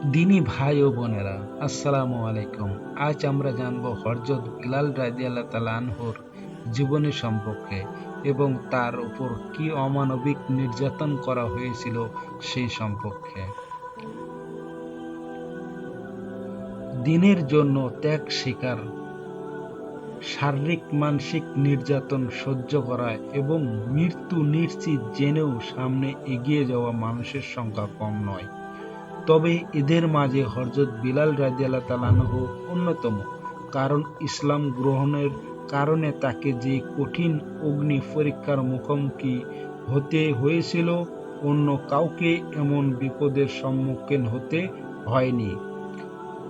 দিনী ভাই ও বোনেরা, আসসালামু আলাইকুম। আজ আমরা জানব হরজত বিলাল রাজিয়াল্লাহ তালা জীবনী সম্পর্কে এবং তার উপর কি অমানবিক নির্যাতন করা হয়েছিল সেই সম্পর্কে। দিনের জন্য ত্যাগ শিকার শারীরিক মানসিক নির্যাতন সহ্য করা এবং মৃত্যু নিশ্চিত জেনেও সামনে এগিয়ে যাওয়া মানুষের সংখ্যা কম নয়। তবে এদের মাঝে হরজত বিলাল রাজিয়াল্লাহ তালানহ অন্যতম, কারণ ইসলাম গ্রহণের কারণে তাকে যে কঠিন অগ্নি পরীক্ষার মুখোমুখি হতে হয়েছিল, অন্য কাউকে এমন বিপদের সম্মুখীন হতে হয়নি।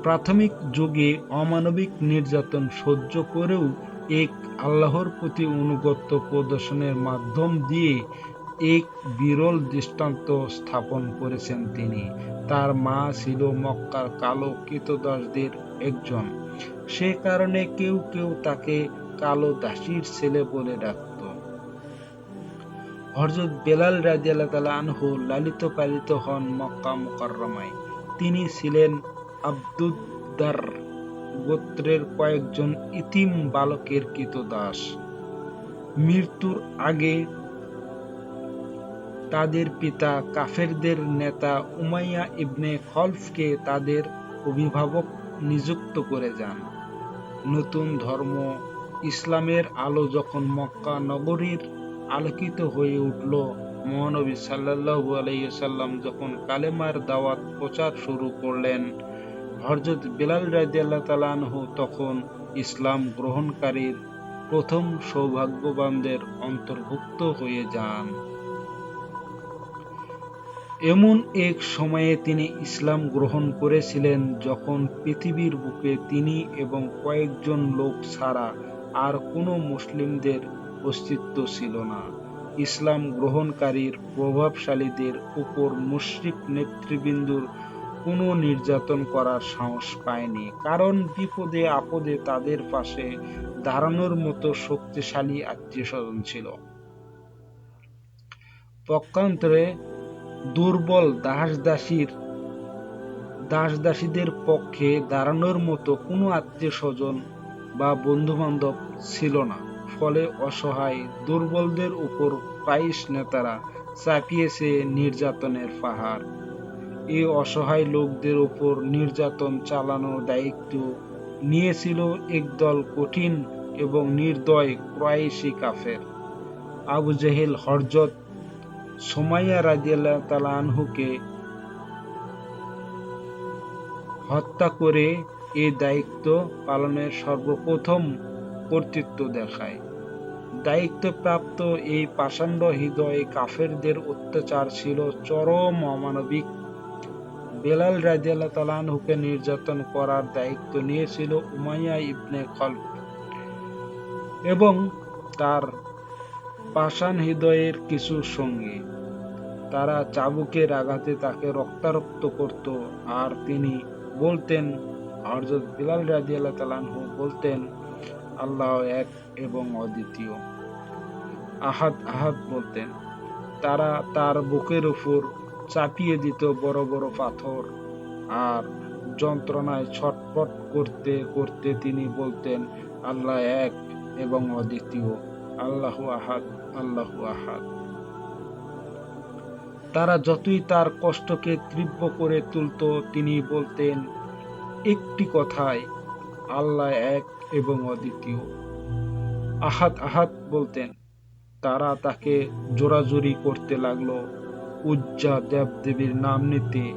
প্রাথমিক যুগে অমানবিক নির্যাতন সহ্য করেও এক আল্লাহর প্রতি অনুগত্য প্রদর্শনের মাধ্যম দিয়ে এক বিরল দৃষ্টান্ত স্থাপন করেছেন তিনি। তার মা ছিল মক্কার কালো কৃতদাসদের একজন। সে কারণে কেউ কেউ তাকে কালো দাসীর ছেলে বলে ডাকত। হরজত বেলাল রাজিয়াল্লাহ আনহু লালিত পালিত হন মক্কা মোকাররমায়। তিনি ছিলেন আব্দুদ্দার গোত্রের কয়েকজন ইতিম বালকের কৃতদাস মৃত্যুর আগে তাদের পিতা কাফেরদের নেতা উমাইয়া ইবনে খলফকে তাদের অভিভাবক নিযুক্ত করে যান। নতুন ধর্ম, ইসলামের আলো যখন মক্কা নগরীর আলোকিত হয়ে উঠল, মহানবী সাল্লাহু আলাইসাল্লাম যখন কালেমার দাওয়াত প্রচার শুরু করলেন হরজত বিলাল রাজিয়াল্লাহ তালানহু তখন ইসলাম গ্রহণকারীর প্রথম সৌভাগ্যবানদের অন্তর্ভুক্ত হয়ে যান। এমন এক সময়ে তিনি ইসলাম গ্রহণ করেছিলেন যখন পৃথিবীর বুকে তিনি এবং কয়েকজন লোক ছাড়া আর কোনো মুসলিমদের অস্তিত্ব ছিল না। ইসলাম গ্রহণকারীর প্রভাবশালীদের উপর মুশরিক নেতৃবৃন্দুর কোনো নির্যাতন করার সাহস পায়নি, কারণ বিপদে আপদে তাদের পাশে দাঁড়ানোর মতো শক্তিশালী আত্মীয় স্বজন ছিল। পক্ষান্তরে দুর্বল দাস দাসীর দাস দাসীদের পক্ষে দাঁড়ানোর মতো কোনো আত্মীয় স্বজন বা বন্ধু বান্ধব ছিল না। ফলে অসহায় দুর্বলদের উপর পাইস নেতারা চাপিয়েছে নির্যাতনের পাহাড়। এই অসহায় লোকদের উপর নির্যাতন চালানোর দায়িত্ব নিয়েছিল একদল কঠিন এবং নির্দয় ক্রয়েশি কাফের। আবু জেহেল হরজত সোমাইয়া রাজিয়াল্লাহ তালা আনহুকে হত্যা করে এই দায়িত্ব পালনের সর্বপ্রথম কর্তৃত্ব দেখায়। দায়িত্বপ্রাপ্ত এই পাষাণ্ড হৃদয় কাফেরদের অত্যাচার ছিল চরম অমানবিক। বেলাল রাজিয়াল্লাহ তালানহুকে নির্যাতন করার দায়িত্ব নিয়েছিল উমাইয়া ইবনে খলফ এবং তার পাষাণ হৃদয়ের কিছু সঙ্গী। তারা চাবুকের আঘাতে তাকে রক্তারক্ত করত আর তিনি বলতেন হরজত বিলাল রাজি আল্লাহ তালানহু বলতেন, আল্লাহ এক এবং অদ্বিতীয়। আহাত আহাত বলতেন। তারা তার বুকের উপর চাপিয়ে দিত বড় বড় পাথর আর যন্ত্রণায় ছটপট করতে করতে তিনি বলতেন, আল্লাহ এক এবং অদ্বিতীয়। আল্লাহ আহাদ আল্লাহ আহাদ। তারা যতই তার কষ্টকে তীব্র করে তুলত, তিনি বলতেন, একটি কথায় আল্লাহ এক এবং অদ্বিতীয়। আহাত আহাত বলতেন, তারা তাকে জোরাজুরি করতে লাগল, উজ্জা দেবদেবীর নাম নিতে।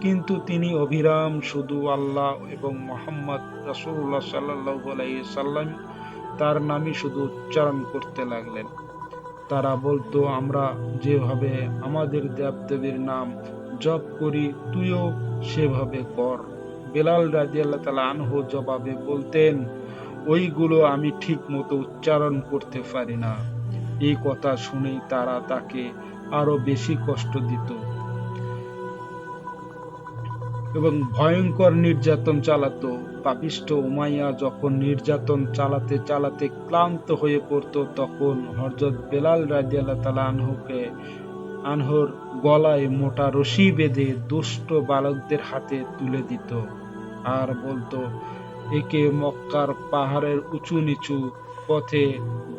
কিন্তু তিনি অভিরাম শুধু আল্লাহ এবং মোহাম্মদ রাসুল্লাহ সাল্লাহ সাল্লাম তার নামই শুধু উচ্চারণ করতে লাগলেন। তারা বলতো, আমরা যেভাবে আমাদের দেবদেবীর নাম জপ করি, তুইও সেভাবে কর। বেলাল রাজিয়াল্লাহ তালা আনহু জবাবে বলতেন, ওইগুলো আমি ঠিক মতো উচ্চারণ করতে পারি না। এই কথা শুনেই তারা তাকে আরও বেশি কষ্ট দিত। এবং ভয়ঙ্কর নির্যাতন চালাতো। পাপিষ্ট উমাইয়া যখন নির্যাতন চালাতে চালাতে ক্লান্ত হয়ে পড়ত, তখন হরজত বেলাল রাজিয়াল্লাহ তালা আনহুকে, আনহর গলায় মোটা রশি বেঁধে দুষ্ট বালকদের হাতে তুলে দিত আর বলতো, একে মক্কার পাহাড়ের উঁচু নিচু পথে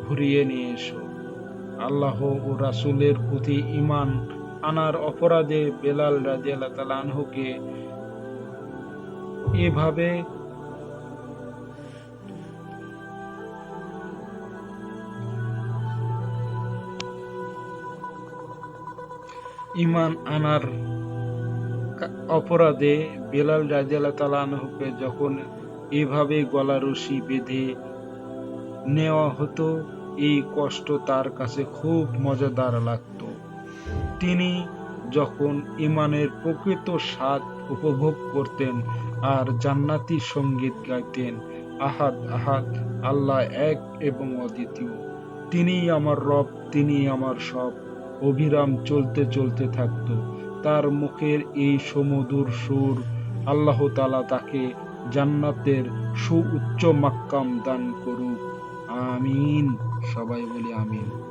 ঘুরিয়ে নিয়ে এসো। আল্লাহ ও রাসূলের প্রতি ঈমান আনার অপরাধে বেলাল রাদিয়াল্লাহু তাআলা আনহুকে এভাবে ঈমান আনার অপরাধে বেলাল রাদিয়াল্লাহু তাআলা আনহুকে যখন এভাবে গলা রশি বেঁধে নেওয়া হতো, এই কষ্ট তার কাছে খুব মজাদার লাগতো। তিনি যখন ইমানের প্রকৃত স্বাদ উপভোগ করতেন আর জান্নাতি সংগীত গাইতেন আহাদ আহাদ, আল্লাহ এক এবং অদ্বিতীয়। তিনিই আমার রব তিনি আমার সব। অভিরাম চলতে চলতে থাকত। তার মুখের এই সমুদুর সুর আল্লাহ তালা তাকে জান্নাতের সুউচ্চ মাক্কাম দান করুক। আমিন। সবাই বলি আমিন।